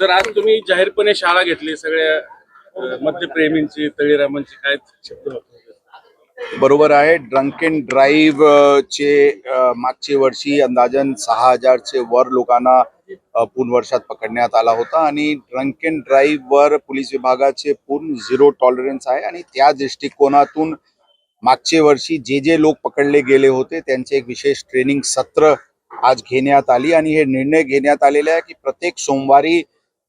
तर आज तुम्ही जाहीरपणे शाळा घेतली सगळ्या अ, मद्यप्रेमींची तळीरामांची काय शब्द बरोबर आहे. ड्रंक अँड ड्राईव्ह चे मागचे मागच्या वर्षी अंदाजन सहा हजारचे वर लोकांना पूर्ण वर्षात पकडण्यात आला होता आणि ड्रंक अँड ड्राईव्ह वर पोलीस विभागाचे पूर्ण झिरो टॉलरन्स आहे आणि त्या दृष्टिकोनातून मागच्या वर्षी जे जे लोक पकडले गेले होते त्यांचे एक विशेष ट्रेनिंग सत्र आज घेण्यात आली आणि हे निर्णय घेण्यात आलेले आहे की प्रत्येक सोमवारी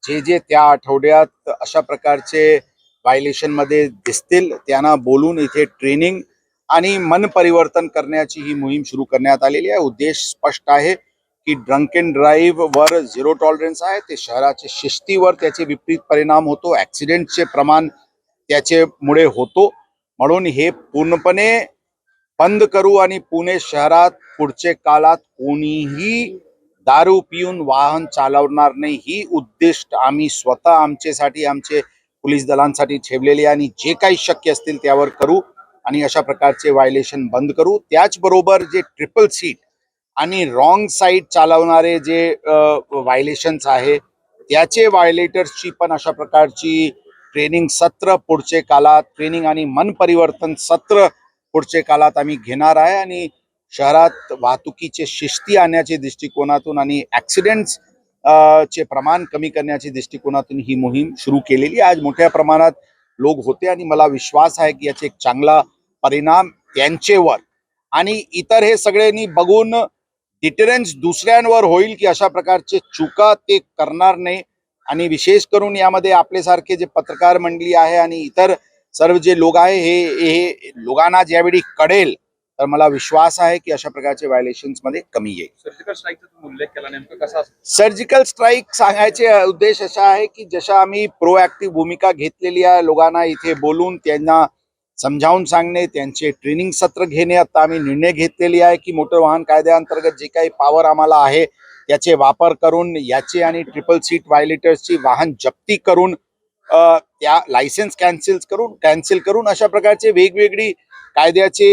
जे जे त्या आठवड्यात अशा प्रकारचे व्हायलेशनमध्ये दिसतील त्यांना बोलून इथे ट्रेनिंग आणि मन परिवर्तन करण्याची ही मोहीम सुरू करण्यात आलेली आहे. उद्देश स्पष्ट आहे की ड्रंक अँड ड्राईव्ह वर झिरो टॉलरन्स आहे. ते शहराच्या शिस्तीवर त्याचे विपरीत परिणाम होतो. ऍक्सिडेंटचे प्रमाण त्याच्यामुळे होतो. म्हणून हे पूर्णपणे बंद करू आणि पुणे शहरात पुढच्या काळात कोणीही दारू पिऊन वाहन चालवणार नाही ही उद्दिष्ट आम्ही स्वतः आमच्यासाठी आमचे पोलीस दलांसाठी ठेवलेले आणि जे काही शक्य असतील त्यावर करू आणि अशा प्रकारचे व्हायलेशन बंद करू. त्याचबरोबर जे ट्रिपल सीट आणि रॉंग साईड चालवणारे जे व्हायलेशन्स आहे त्याचे व्हायलेटर्सची पण अशा प्रकारची ट्रेनिंग सत्र पुढचे कालात ट्रेनिंग आणि मन परिवर्तन सत्र पुढचे कालात आम्ही घेणार आहे आणि शहरात वाहतुकीचे शिस्ती आणण्याच्या दृष्टिकोनातून आणि ऍक्सिडेंट्स चे प्रमाण कमी करण्याच्या दृष्टिकोनातून ही मोहीम सुरू केलेली आहे. आज मोठ्या प्रमाणात लोक होते आणि मला विश्वास आहे की याचे एक चांगला परिणाम त्यांचेवर आणि इतर हे सगळ्यांनी बघून डिटरन्स दुसऱ्यांवर होईल की अशा प्रकारचे चुका ते करणार नाही आणि विशेष करून यामध्ये आपल्यासारखे जे पत्रकार मंडळी आहे आणि इतर सर्व जे लोक आहे हे हे लोकांना ज्यावेळी कळेल तर मला विश्वास आहे की अशा प्रकारचे व्हायलेशन्समध्ये कमी येईल. सर्जिकल स्ट्राईकचा उल्लेख केला नेमकं कसा सर्जिकल स्ट्राईक सांगायचे उद्देश असा आहे की जशा आम्ही प्रोएक्टिव्ह भूमिका घेतलेली आहे लोकांना इथे बोलून त्यांना समजावून सांगणे त्यांचे ट्रेनिंग सत्र घेणे आता आम्ही निर्णय घेतलेली आहे की मोटर वाहन कायद्याअंतर्गत जे काही पॉवर आम्हाला आहे त्याचे वापर करून याचे आणि ट्रिपल सीट व्हायलेटर्सची वाहन जप्ती करून त्या लायसन्स कॅन्सल करून कॅन्सल करून अशा प्रकारचे वेगवेगळी कायद्याचे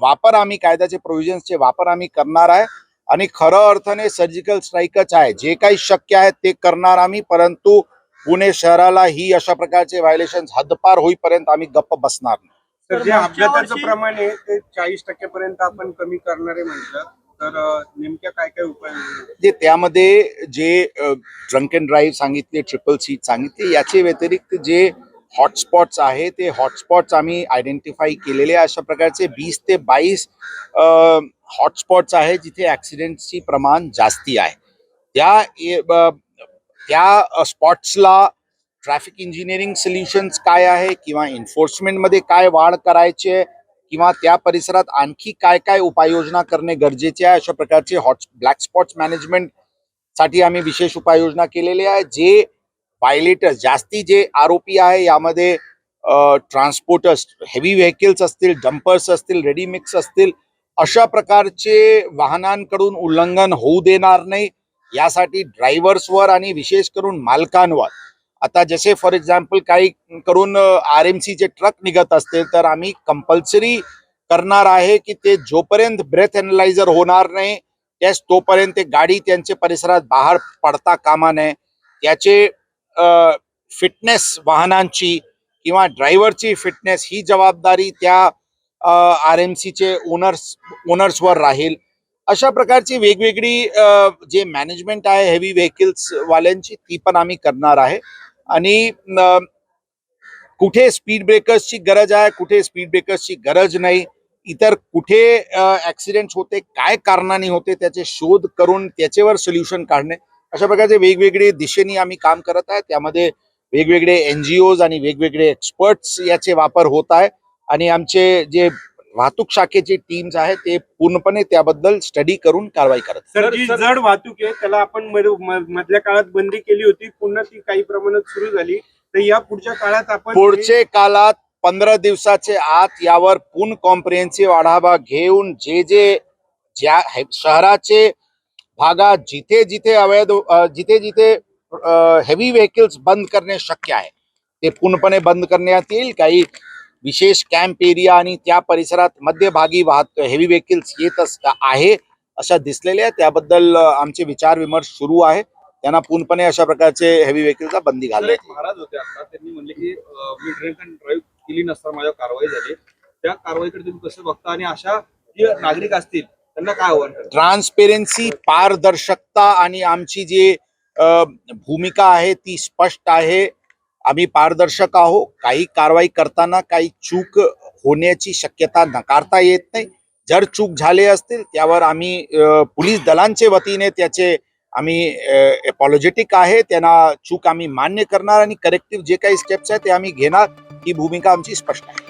वापर आम्ही कायद्याचे प्रोव्हिजन्सचे वापर आम्ही करणार आहे. आणि खरं अर्थाने सर्जिकल स्ट्राईकच आहे. जे काही शक्य आहे ते करणार आम्ही परंतु पुणे शहराला ही अशा प्रकारचे व्हायलेशन हद्दपार होईपर्यंत आम्ही गप्प बसणार नाही. तर जे अपघाताचं प्रमाण आहे ते चाळीस टक्क्यापर्यंत आपण कमी करणारे म्हटलं. तर नेमक्या काय काय उपाय? जे त्यामध्ये जे ड्रंक अँड ड्राईव्ह सांगितले ट्रिपल सीट सांगितले याचे व्यतिरिक्त जे हॉटस्पॉट्स आहे ते हॉटस्पॉट्स आम्ही आयडेंटिफाय केलेले आहे. अशा प्रकारचे वीस ते बावीस हॉटस्पॉट्स आहे जिथे ॲक्सिडेंटची प्रमाण जास्ती आहे त्या ए- ब- त्या स्पॉट्सला ट्रॅफिक इंजिनिअरिंग सोल्युशन्स काय आहे किंवा एन्फोर्समेंटमध्ये काय वाढ करायचे किंवा त्या परिसरात आणखी काय काय उपाययोजना करणे गरजेचे आहे अशा प्रकारचे हॉट ब्लॅक स्पॉट्स मॅनेजमेंटसाठी आम्ही विशेष उपाययोजना केलेली आहे जे व्हायलेटर्स जास्ती जे आरोपी आहे यामध्ये ट्रान्सपोर्टर्स हेवी व्हेकल्स असतील डंपर्स असतील रेडीमिक्स असतील अशा प्रकारचे वाहनांकडून उल्लंघन होऊ देणार नाही. यासाठी ड्रायव्हर्सवर आणि विशेष करून मालकांवर. आता जसे फॉर एक्झाम्पल काही करून आर एम सीचे ट्रक निघत असतील तर आम्ही कंपल्सरी करणार आहे की ते जोपर्यंत ब्रेथ अनालायझर होणार नाही त्याच तोपर्यंत ते गाडी त्यांच्या परिसरात बाहेर पडता कामा नये. त्याचे फिटनेस वाहनांची किंवा ड्रायव्हरची फिटनेस ही जबाबदारी त्या आर एम सीचे ओनर्स ओनर्सवर राहील. अशा प्रकारची वेगवेगळी जे मॅनेजमेंट आहे हेवी व्हेकल्सवाल्यांची ती पण आम्ही करणार आहे. आणि कुठे स्पीड ब्रेकर्सची गरज आहे कुठे स्पीड ब्रेकर्सची गरज नाही इतर कुठे ऍक्सिडेंट होते काय कारणाने होते त्याचे शोध करून त्याच्यावर सोल्युशन काढणे अशा प्रकारचे वेगवेगळे दिशेने आम्ही काम करत आहे. त्यामध्ये वेगवेगळे एनजीओज आणि वेगवेगळे एक्सपर्ट्स याचे वापर होत आहे. आणि आमचे जे वाहतूक शाखेचे टीम्स आहेत ते पूर्णपणे त्याबद्दल स्टडी करून कारवाई करत. तर जी जड वाहतूक आहे त्याला आपण मधल्या काळात बंदी केली होती पुन्हा ती काही प्रमाणात सुरू झाली. तर या पुढच्या काळात आपण पुढचे काळात पंधरा दिवसाचे आत यावर पूर्ण कॉम्प्रिहेन्सिव्ह आढावा घेऊन जे जे ज्या हे- शहराचे भागात जिथे जिथे अवैध जिथे जिथे हेवी व्हेकल्स बंद करणे शक्य आहे ते पूर्णपणे बंद करण्यात येईल. काही विशेष कॅम्प एरिया आणि त्या परिसरात मध्यभागी वाहत हेवी व्हेकल्स येत अस- आहे अशा दिसलेल्या आहे. त्याबद्दल आमचे विचार विमर्श सुरू आहे. त्यांना पूर्णपणे अशा प्रकारचे हेवी व्हेकलचा बंदी एक महाराज होते आता. त्यांनी म्हणले की मी ड्रिंक अँड ड्राईव्ह केली नसता माझ्यावर कारवाई झाली. त्या कारवाईकडे तुम्ही कसं बघता? आणि अशा जे नागरिक असतील त्यांना काय आव्हान ट्रान्सपेरन्सी पारदर्शकता आणि आमची जी भूमिका आहे ती स्पष्ट आहे. आम्ही पारदर्शक आहो काही कारवाई करताना काही चूक होण्याची शक्यता नकारता येत नाही. जर चूक झाले असतील त्यावर आम्ही पोलीस दलांचे वतीने त्याचे आम्ही एपॉलॉजेटिक आहे. त्यांना चूक आम्ही मान्य करणार आणि करेक्टिव्ह जे काही स्टेप्स आहेत ते आम्ही घेणार. ही भूमिका आमची स्पष्ट आहे.